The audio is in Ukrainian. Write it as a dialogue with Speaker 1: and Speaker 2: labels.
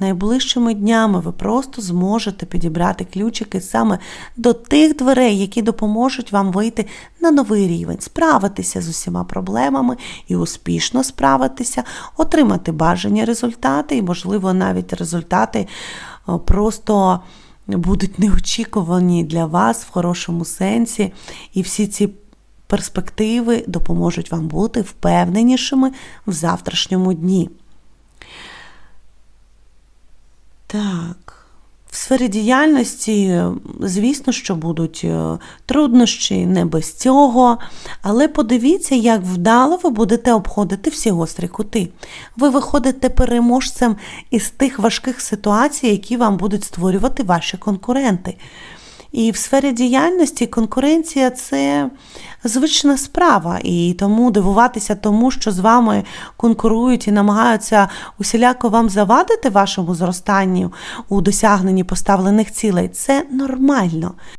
Speaker 1: найближчими днями ви просто зможете підібрати ключики саме до тих дверей, які допоможуть вам вийти на новий рівень, справитися з усіма проблемами і успішно справитися, отримати бажані результати, і, можливо, навіть результати просто будуть неочікувані для вас в хорошому сенсі, і всі ці перспективи допоможуть вам бути впевненішими в завтрашньому дні. Так. В сфері діяльності, звісно, що будуть е, труднощі, не без цього, але подивіться, як вдало ви будете обходити всі гострі кути. Ви виходите переможцем із тих важких ситуацій, які вам будуть створювати ваші конкуренти. І в сфері діяльності конкуренція це звична справа, і тому дивуватися тому, що з вами конкурують і намагаються усіляко вам завадити вашому зростанню у досягненні поставлених цілей, це нормально.